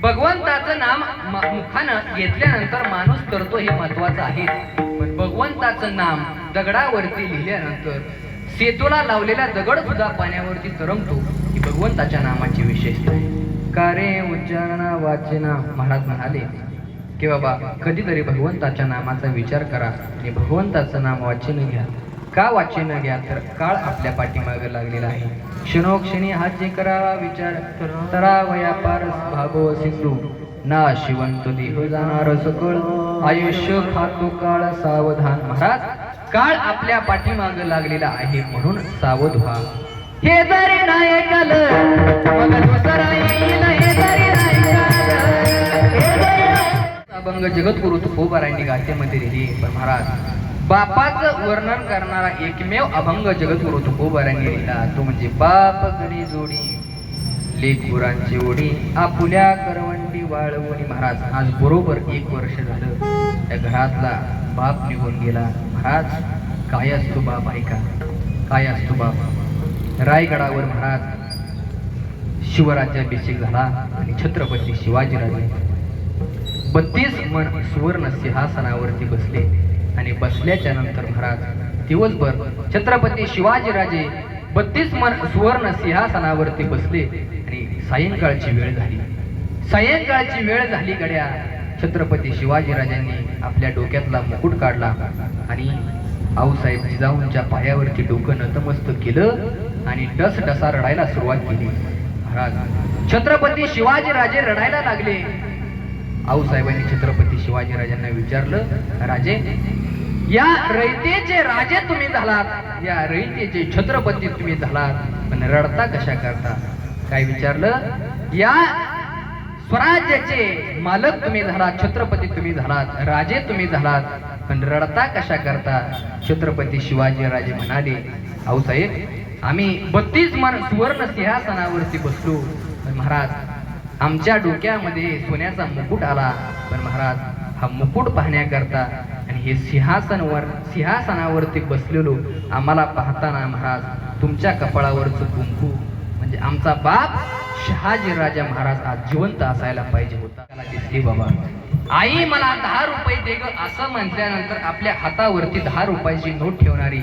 भगवंताचं नाम मुखानं घेतल्यानंतर माणूस करतो हे महत्वाचं आहे. पण भगवंताचं नाम दगडावरती लिहिल्यानंतर सेतूला लावलेला दगड सुद्धा पाण्यावरती तरंगतो ही भगवंताच्या नामाची विशेषता आहे. का रे उच्चारणा वाचना? महाराज म्हणाले. की बाबा कधीतरी भगवंताच्या नामाचा विचार करा आणि भगवंताचं नाम वाचन घ्या. का वाचन घ्या तर काळ आपल्या पाठीमागे लागलेला आहे. क्षणोक्षणी हा जे करावा विचार तरा वया पारस भागो सिंधू. ना शिवंत देह जाणार सकळ. आयुष्य खातो काळ सावधान. महाराज काळ आपल्या पाठीमागे लागलेला आहे म्हणून सावध व्हा. हे जरी नाही ऐकलं मग दुसरा येईल हे जरी नाही अभंग जगद्गुरु तुकोबारांनी लिहिली पण महाराज बापाचं वर्णन करणारा एकमेव अभंग जगद्गुरु तुकोबारांनी लिहिला. तो म्हणजे बाप गणी जोडी लेखुरांची ओढी आपुल्या करवंडी वाळवणी. महाराज आज बरोबर एक वर्ष झालं. त्या घरातला बाप निघून गेला. महाराज काय असतो बाप? ऐका. काय असतो बाप? रायगडावर महाराज शिवराज्याभिषेक झाला आणि छत्रपती शिवाजीराजे बत्तीस मन सुवर्ण सिंहासनावरती बसले. आणि बसल्याच्या नंतर महाराज दिवसभर छत्रपती शिवाजीराजे बत्तीस मन सुवर्ण सिंहासनावरती बसले आणि सायंकाळची वेळ झाली. सायंकाळची वेळ झाली गड्या. छत्रपती शिवाजीराजांनी आपल्या डोक्यातला मुकुट काढला आणि आऊसाहेब जिजाऊंच्या पायावरती डोकं नतमस्तक केलं आणि डस डसा रडायला सुरुवात केली. महाराज छत्रपती शिवाजीराजे रडायला लागले. आऊसाहेबांनी छत्रपती शिवाजीराजांना विचारलं राजे या रयतेचे राजे तुम्ही झालात या रयतेचे छत्रपती तुम्ही झालात. पण रडता कशा करता? काय विचारलं? या स्वराज्याचे मालक तुम्ही झालात छत्रपती तुम्ही झालात राजे तुम्ही झालात पण रडता कशा करता? छत्रपती शिवाजीराजे म्हणाले आऊसाहेब आम्ही बत्तीस मन सुवर्ण सिंहासनावरती बसलो. पण महाराज आमच्या डोक्यामध्ये सोन्याचा मुकुट आला. पण महाराज हा मुकुट पाहण्याकरता आणि हे सिंहासनवर सिंहासनावरती बसलेलो आम्हाला पाहताना महाराज तुमच्या कपाळावरचं कुंकू म्हणजे आमचा बाप शहाजी राजा महाराज आज जिवंत असायला पाहिजे होता. त्याला दिसली बाबा आई मला दहा रुपये दे ग असं म्हटल्यानंतर आपल्या हातावरती दहा रुपयाची नोट ठेवणारी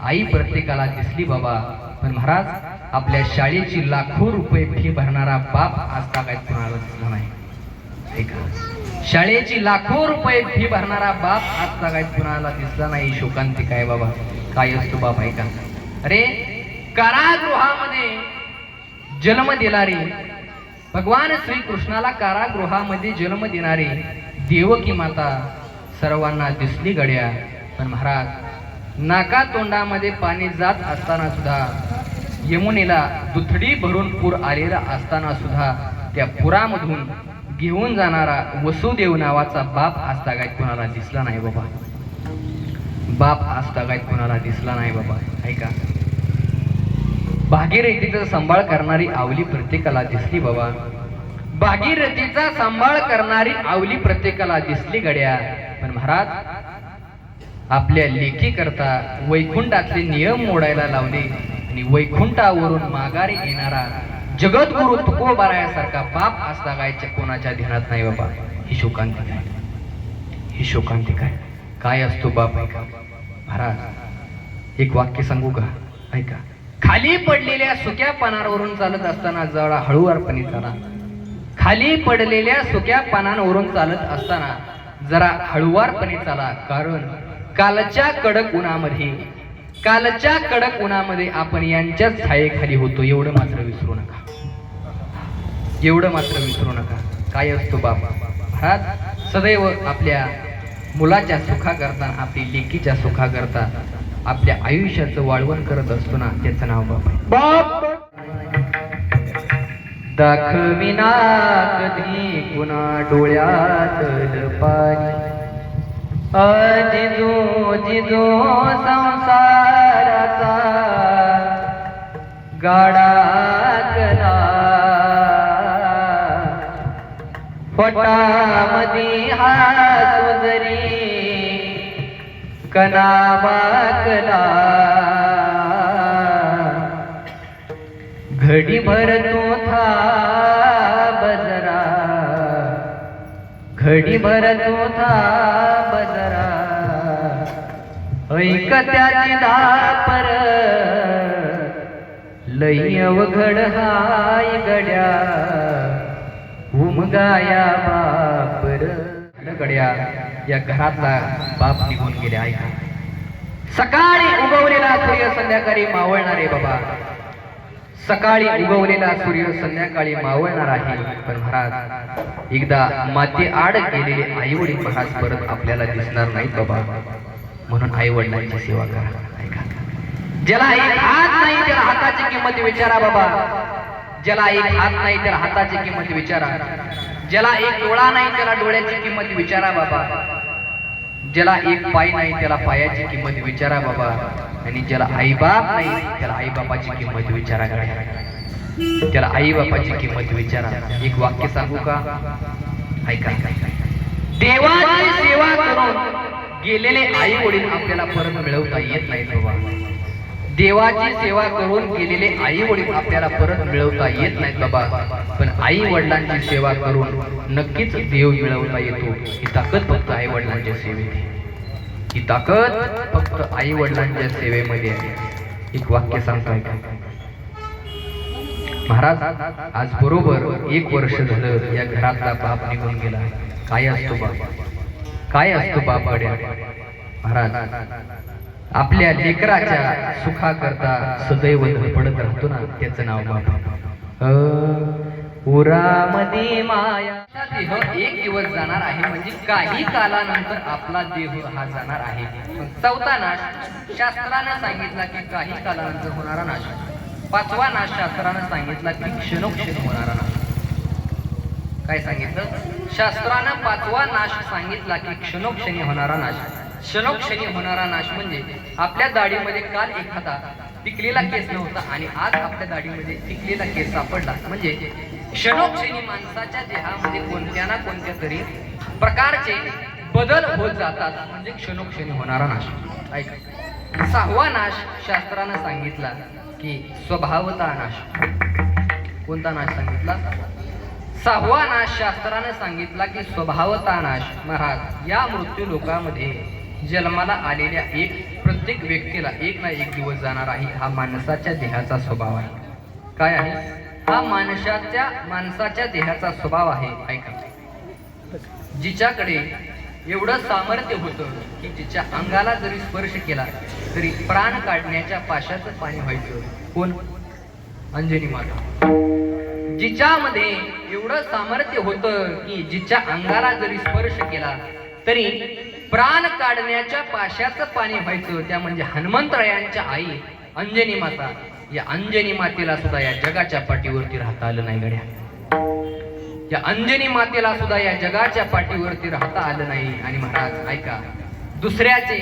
आई प्रत्येकाला दिसली बाबा पण महाराज आपल्या शाळेची लाखो रुपये फी भरणारा बाप आज काय कुणाला दिसला नाही? ऐका शाळेची लाखो रुपये फी भरणारा बाप आज तागायत कुणाला दिसला नाही. शोकांती काय बाबा? काय असतो बाप ऐका अरे कारागृहामध्ये जन्म देणारी भगवान श्रीकृष्णाला कारागृहामध्ये जन्म देणारी देवकी माता सर्वांना दिसली गड्या. पण महाराज नाका तोंडामध्ये पाणी जात असताना सुद्धा यमुनेला दुथडी भरून पूर आलेला असताना सुद्धा त्या पुरामधून घेऊन जाणारा वसुदेव नावाचा बाप आज तागायत कोणाला दिसला नाही बाबा. बाप आज तागायत कोणाला दिसला नाही बाबा. ऐका. भागीरथीचा सांभाळ करणारी आवली प्रत्येकाला दिसली बाबा. भागीरथीचा सांभाळ करणारी आवली प्रत्येकाला दिसली गड्या. पण महाराज आपल्या लेखी करता वैकुंठातले नियम मोडायला लावले आणि वैकुंठावरून माघारी येणारा जगद्गुरु तुकोबारायासारखा बाप असता गायच्या कोणाच्या ध्यानात नाही बाबा. ही शोकांती काय? ही शोकांती काय? काय असतो बाप ऐका. महाराज एक वाक्य सांगू का? ऐका. खाली पडलेल्या सुक्या पानांवरून चालत असताना जरा हळूवारपणे चाला. खाली पडलेल्या सुक्या पानांवरून चालत असताना जरा हळुवारपणे चाला कारण कालच्या कडक उन्हामध्ये कालच्या कडक उन्हामध्ये आपण यांच्याच छायेखाली होतो एवढं मात्र विसरू नका. एवढं मात्र विसरू नका. काय असतो बाबा महाराज सदैव आपल्या मुलाच्या सुखाकरता आपली लेकीच्या सुखाकरता आपल्या आयुष्याचं वाळवण करत असतो ना त्याचं नाव बाप दाखविना कधी पुन्हा डोळ्यात पाणी. अजिजो जिजो संसाराचा गाडा पटामदी हा सुंदरी कनावाकला घडी भर तो था बजरा घडी भरतो था बजरा. ऐक त्याची दापर लई अवघड हाय गड्या. उमगाया बापर गड्या या घरातला बाप निघून गेले ऐका सकाळी उगवलेला सूर्य संध्याकाळी मावळणार आहे बाबा. सकाळी उगवलेला सूर्य संध्याकाळी मावळणार आहे. पण महाराज एकदा माती आड गेलेले आई वडील महाराज परत आपल्याला दिसणार नाहीत बाबा. म्हणून आई वडिलांची सेवा करा. ऐका. ज्याला एक हात नाही त्याला हाताची किंमत विचारा बाबा. ज्याला एक हात नाही त्याला हाताची किंमत विचारा. ज्याला एक डोळा नाही त्याला डोळ्याची किंमत विचारा बाबा. ज्याला एक पाय नाही त्याला पायाची किंमत विचारा बाबा. आणि ज्याला आईबाप नाही त्याला आईबापाची किंमत विचारा. गड्या त्याला आईबापाची किंमत विचारा. एक वाक्य सांगू का? ऐका. देवाची सेवा करून गेलेले आई वडील आपल्याला परत मिळवता येत नाहीत बाबा. देवाची सेवा करून गेलेले आई वडील आपल्याला परत मिळवता येत नाहीत बाबा. पण आई वडिलांची सेवा करून नक्कीच देव मिळवता येतो. ही ताकद फक्त आई वडिलांच्या सेवेत ही ताकद फक्त आई वडिलांच्या सेवेमध्ये आहे. एक वाक्य सांगताय का महाराज आज बरोबर एक वर्ष झालं या घरातला बाप निघून गेला. काय असतो बाप? काय असतो बाप महाराज आपल्या लेकराच्या सुखाकरता सदैव धडपडत राहतो ना त्याचं नाव बाप उरामध्ये माया. देह एक दिवस जाणार आहे म्हणजे काही कालानंतर आपला देह हा जाणार आहे. पण चौथा नाश शास्त्रानं सांगितला की काही कालानंतर होणारा नाश. पाचवा नाश शास्त्रानं सांगितला की क्षणोक्षण होणारा नाश. काय सांगितलं? शास्त्रानं पाचवा नाश सांगितला की क्षणोक्षणी होणारा नाश. क्षणोक्षणी होणारा नाश म्हणजे आपल्या दाढीमध्ये काल एखादा पिकलेला केस नव्हता आणि आज आपल्या दाढीमध्ये पिकलेला केस सापडला. म्हणजे क्षणोक्षणी माणसाच्या देहामध्ये कोणत्या ना कोणत्या तरी प्रकारचे बदल होत जातात. म्हणजे क्षणोक्षणी होणारा नाश. ऐका. सहावा नाश शास्त्रानं सांगितला की स्वभावता नाश. कोणता नाश सांगितला? सहावा नाश शास्त्रानं सांगितला की स्वभावता नाश. महाराज या मृत्यू लोकामध्ये जन्माला आलेल्या एक प्रत्येक व्यक्तीला एक ना एक दिवस जाणार आहे हा माणसाच्या देहाचा स्वभाव आहे. काय आहे? हा माणसाच्या माणसाच्या देहाचा स्वभाव आहे. ऐका. जिच्याकडे एवढं सामर्थ्य होतं की जिच्या अंगाला जरी स्पर्श केला तरी प्राण काढण्याच्या पाशाचं पाणी व्हायचं. कोण? अंजनी माता. जिच्यामध्ये एवढं सामर्थ्य होतं की जिच्या अंगाला जरी स्पर्श केला तरी प्राण काढण्याच्या पाशाचं पाणी व्हायचं. त्या म्हणजे हनुमंतरायांच्या आई अंजनी माता. या अंजनी मातेला सुद्धा या जगाच्या पाठीवरती राहता आलं नाही गड्या. या अंजनी मातेला सुद्धा या जगाच्या पाठीवरती राहता आलं नाही. आणि महाराज ऐका. दुसऱ्याचे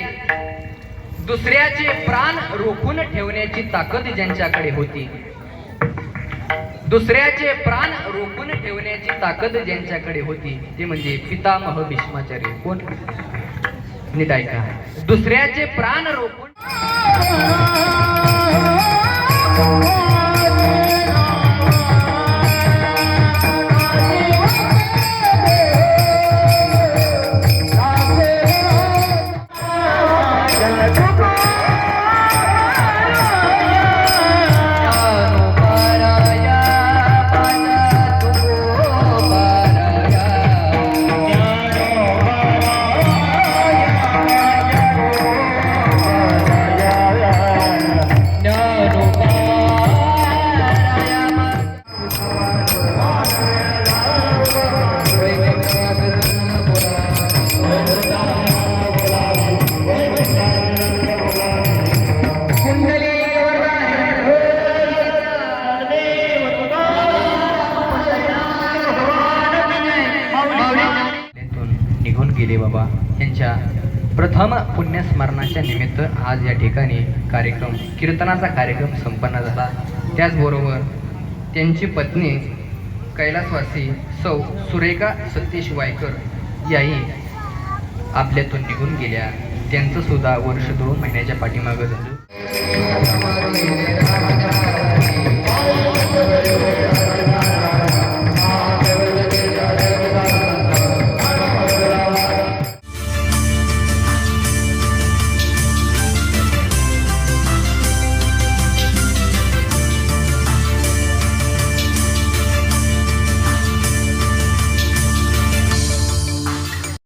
दुसऱ्याचे प्राण रोखून ठेवण्याची ताकद ज्यांच्याकडे होती दुसऱ्याचे प्राण रोखून ठेवण्याची ताकद ज्यांच्याकडे होती ते म्हणजे पितामह भीष्माचार्य. कोण? नीट ऐका दुसऱ्याचे प्राण रोखून स्मरणाच्या निमित्त आज या ठिकाणी कार्यक्रम कीर्तनाचा कार्यक्रम संपन्न झाला. त्याचबरोबर त्यांची पत्नी कैलासवासी सौ सुरेखा सतीश वायकर याही आपल्यातून निघून गेल्या. त्यांचं सुद्धा वर्ष दोन महिन्याच्या पाठीमागं झालं.